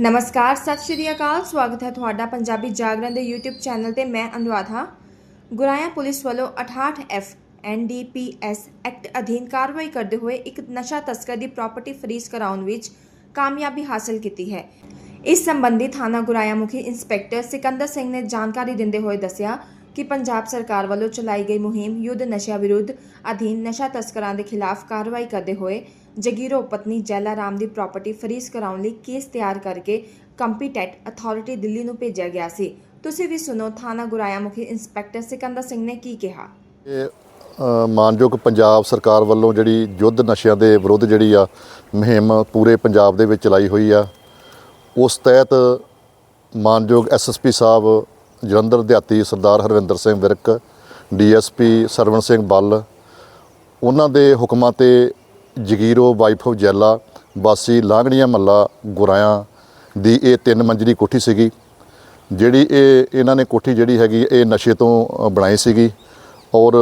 ਨਮਸਕਾਰ, ਸਤਿ ਸ਼੍ਰੀ ਅਕਾਲ। ਸਵਾਗਤ ਹੈ ਤੁਹਾਡਾ ਪੰਜਾਬੀ ਜਾਗਰਣ ਦੇ YouTube ਚੈਨਲ ਤੇ ਮੈਂ ਅਨੁਰਾਧ। ਹਾਂ ਗੁਰਾਇਆ ਪੁਲਿਸ ਵੱਲੋਂ 68 ਐਫ ਐਨਡੀਪੀਐਸ ਐਕਟ ਅਧੀਨ ਕਾਰਵਾਈ ਕਰਦੇ ਹੋਏ ਇੱਕ ਨਸ਼ਾ ਤਸਕਰ ਦੀ ਪ੍ਰਾਪਰਟੀ ਫਰੀਜ਼ ਕਰਾਉਣ ਵਿੱਚ ਕਾਮਯਾਬੀ ਹਾਸਲ ਕੀਤੀ ਹੈ। ਇਸ ਸੰਬੰਧੀ ਥਾਣਾ ਗੁਰਾਇਆ ਮੁਖੀ ਇੰਸਪੈਕਟਰ ਸਿਕੰਦਰ ਸਿੰਘ ਨੇ ਜਾਣਕਾਰੀ ਦਿੰਦੇ ਹੋਏ ਦੱਸਿਆ ਕਿ ਪੰਜਾਬ ਸਰਕਾਰ ਵੱਲੋਂ ਚਲਾਈ ਗਈ ਮੁਹਿੰਮ ਯੁੱਧ ਨਸ਼ਾ ਵਿਰੁੱਧ ਅਧੀਨ ਨਸ਼ਾ ਤਸਕਰਾਂ ਦੇ ਖਿਲਾਫ ਕਾਰਵਾਈ ਕਰਦੇ ਹੋਏ ਜਗੀਰੋ ਪਤਨੀ ਜੈਲਾ ਰਾਮ ਦੀ ਪ੍ਰਾਪਰਟੀ ਫਰੀਜ਼ ਕਰਾਉਣ ਲਈ ਕੇਸ ਤਿਆਰ ਕਰਕੇ ਕੰਪੀਟੈਂਟ ਅਥਾਰਟੀ ਦਿੱਲੀ ਨੂੰ ਭੇਜਿਆ ਗਿਆ ਸੀ। ਤੁਸੀਂ ਵੀ ਸੁਣੋ ਥਾਣਾ ਗੁਰਾਇਆ ਮੁਖੀ ਇੰਸਪੈਕਟਰ ਸਿਕੰਦਰ ਸਿੰਘ ਨੇ ਕੀ ਕਿਹਾ। ਇਹ ਅ, ਮਾਨਯੋਗ ਪੰਜਾਬ ਸਰਕਾਰ ਵੱਲੋਂ ਜਿਹੜੀ ਯੁੱਧ ਨਸ਼ਿਆਂ ਦੇ ਵਿਰੁੱਧ ਜਿਹੜੀ ਆ ਮੁਹਿੰਮ ਪੂਰੇ ਪੰਜਾਬ ਦੇ ਵਿੱਚ ਚਲਾਈ ਹੋਈ ਆ ਉਸ ਤਹਿਤ ਮਾਨਯੋਗ ਐਸਐਸਪੀ ਸਾਹਿਬ ਜਲੰਧਰ ਦਿਹਾਤੀ ਸਰਦਾਰ ਹਰਵਿੰਦਰ ਸਿੰਘ ਵਿਰਕ, ਡੀਐਸਪੀ ਸਰਵਣ ਸਿੰਘ ਬੱਲ, ਉਹਨਾਂ ਦੇ ਹੁਕਮਾਂ ਤੇ ਜਗੀਰੋ ਵਾਈਫ ਆਫ ਜੈਲਾ, ਵਾਸੀ ਲਾਂਗੜੀਆਂ ਮੱਲਾ ਗੁਰਾਇਆ ਦੀ ਇਹ ਤਿੰਨ ਮੰਜ਼ਲੀ ਕੋਠੀ ਸੀਗੀ, ਜਿਹੜੀ ਇਹ, ਇਹਨਾਂ ਨੇ ਕੋਠੀ ਜਿਹੜੀ ਹੈਗੀ, ਇਹ ਨਸ਼ੇ ਤੋਂ ਬਣਾਈ ਸੀਗੀ ਔਰ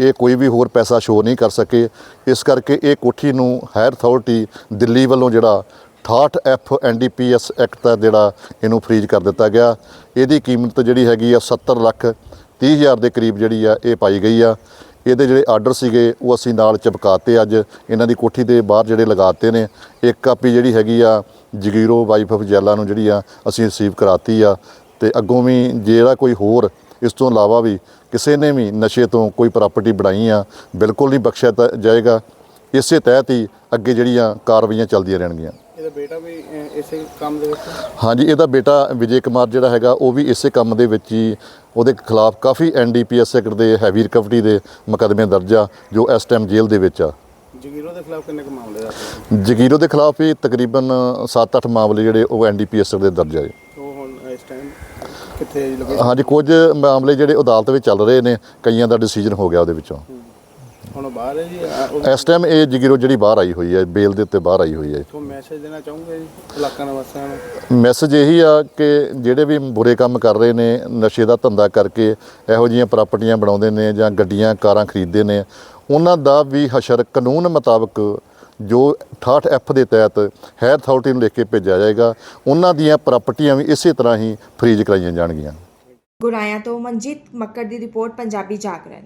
ਇਹ ਕੋਈ ਵੀ ਹੋਰ ਪੈਸਾ ਸ਼ੋਅ ਨਹੀਂ ਕਰ ਸਕੇ। ਇਸ ਕਰਕੇ ਇਹ ਕੋਠੀ ਨੂੰ ਹਾਇਰ ਅਥਾਰਟੀ ਦਿੱਲੀ ਵੱਲੋਂ ਜਿਹੜਾ 68 ਐਫ ਐਨਡੀਪੀਐਸ ਐਕਟ ਦਾ ਜਿਹੜਾ ਇਹਨੂੰ ਫਰੀਜ਼ ਕਰ ਦਿੱਤਾ ਗਿਆ। ਇਹਦੀ ਕੀਮਤ ਜਿਹੜੀ ਹੈਗੀ ਆ 70 ਲੱਖ 30 ਹਜ਼ਾਰ ਦੇ ਕਰੀਬ ਜਿਹੜੀ ਆ ਇਹ ਪਾਈ ਗਈ ਆ। ਇਹਦੇ ਜਿਹੜੇ ਆਰਡਰ ਸੀਗੇ ਉਹ ਅਸੀਂ ਨਾਲ ਚਿਪਕਾਤੇ ਅੱਜ। ਇਹਨਾਂ ਦੀ ਕੋਠੀ ਦੇ ਬਾਹਰ ਜਿਹੜੇ ਲਗਾਤੇ ਨੇ। ਇੱਕ ਕਾਪੀ ਜਿਹੜੀ ਹੈਗੀ ਆ ਜਗੀਰੋ ਵਾਈਫ ਆਫ ਜੈਲਾ ਨੂੰ ਜਿਹੜੀ ਆ ਅਸੀਂ ਰਿਸੀਵ ਕਰਾਤੀ ਆ। ਤੇ ਅੱਗੋਂ ਵੀ ਜਿਹੜਾ ਕੋਈ ਹੋਰ ਇਸ ਤੋਂ ਇਲਾਵਾ ਵੀ ਕਿਸੇ ਨੇ ਵੀ ਨਸ਼ੇ ਤੋਂ ਕੋਈ ਪ੍ਰਾਪਰਟੀ ਬਣਾਈ ਆ, ਬਿਲਕੁਲ ਨਹੀਂ ਬਖਸ਼ਿਆ ਤਾ- ਜਾਏਗਾ। ਇਸੇ ਤਹਿਤ ਹੀ ਅੱਗੇ ਜਿਹੜੀਆਂ ਕਾਰਵਾਈਆਂ ਚੱਲਦੀਆਂ ਰਹਿਣਗੀਆਂ। ਇਹਦਾ ਬੇਟਾ ਵੀ ਅਹ, ਇਸੇ ਕੰਮ ਦੇ ਵਿੱਚ ਹਾਂਜੀ ਇਹਦਾ ਬੇਟਾ ਵਿਜੇ ਕੁਮਾਰ ਜਿਹੜਾ ਹੈਗਾ ਉਹ ਵੀ ਇਸੇ ਕੰਮ ਦੇ ਵਿੱਚ ਹੀ ਉਹਦੇ ਖਿਲਾਫ ਕਾਫੀ ਐਨਡੀਪੀਐਸ ਐਕਟ ਦੇ ਹੈਵੀ ਰਿਕਵਰੀ ਦੇ ਮੁਕੱਦਮੇ ਦਰਜ ਆ ਜੋ ਇਸ ਟਾਈਮ ਜੇਲ੍ਹ ਦੇ ਵਿੱਚ ਆ। ਜਗੀਰੋ ਦੇ ਖਿਲਾਫ ਕਿੰਨੇ ਕੁ ਮਾਮਲੇ ਦਾ ਜਗੀਰੋ ਦੇ ਖਿਲਾਫ ਵੀ ਤਕਰੀਬਨ 7-8 ਮਾਮਲੇ ਜਿਹੜੇ ਉਹ ਐਨਡੀਪੀਐਸ ਦੇ ਦਰਜ ਆ ਜੀ। ਉਹ ਹੁਣ ਇਸ ਟਾਈਮ ਕਿੱਥੇ ਹਾਂਜੀ ਕੁਝ ਮਾਮਲੇ ਜਿਹੜੇ ਅਦਾਲਤ ਵਿੱਚ ਚੱਲ ਰਹੇ ਨੇ ਕਈਆਂ ਦਾ ਡਿਸੀਜਨ ਹੋ ਗਿਆ ਉਹਦੇ ਵਿੱਚੋਂ। ਹੁਣ ਬਾਹਰ ਹੈ ਜੀ? ਆ, ਉਹ ਇਸ ਟਾਈਮ ਇਹ ਜਗੀਰੋ ਜਿਹੜੀ ਬਾਹਰ ਆਈ ਹੋਈ ਹੈ ਬੇਲ ਦੇ ਉੱਤੇ ਬਾਹਰ ਆਈ ਹੋਈ ਹੈ। ਤੋਂ ਮੈਸੇਜ ਦੇਣਾ ਚਾਹੂੰਗੇ ਜੀ ਇਲਾਕਾ ਨਿਵਾਸੀਆਂ ਨੂੰ? ਮੈਸੇਜ ਇਹੀ ਆ ਕਿ ਜਿਹੜੇ ਵੀ ਬੁਰੇ ਕੰਮ ਕਰ ਰਹੇ ਨੇ ਨਸ਼ੇ ਦਾ ਧੰਦਾ ਕਰਕੇ ਇਹੋ ਜਿਹੀਆਂ ਪ੍ਰਾਪਰਟੀਆਂ ਬਣਾਉਂਦੇ ਨੇ ਜਾਂ ਗੱਡੀਆਂ ਕਾਰਾਂ ਖਰੀਦਦੇ ਨੇ ਉਹਨਾਂ ਦਾ ਵੀ ਹਸ਼ਰ ਕਾਨੂੰਨ ਮੁਤਾਬਕ ਜੋ 68 ਐਫ ਦੇ ਤਹਿਤ ਹੈਰ ਅਥਾਰਟੀ ਨੂੰ ਲਿਖ ਕੇ ਭੇਜਿਆ ਜਾਏਗਾ ਉਹਨਾਂ ਦੀਆਂ ਪ੍ਰਾਪਰਟੀਆਂ ਵੀ ਇਸੇ ਤਰ੍ਹਾਂ ਹੀ ਫਰੀਜ਼ ਕਰਾਈਆਂ ਜਾਣਗੀਆਂ। ਗੁਰਾਇਆ ਤੋਂ ਮਨਜੀਤ ਮੱਕੜ ਦੀ ਰਿਪੋਰਟ ਪੰਜਾਬੀ ਜਾਗਰਣ।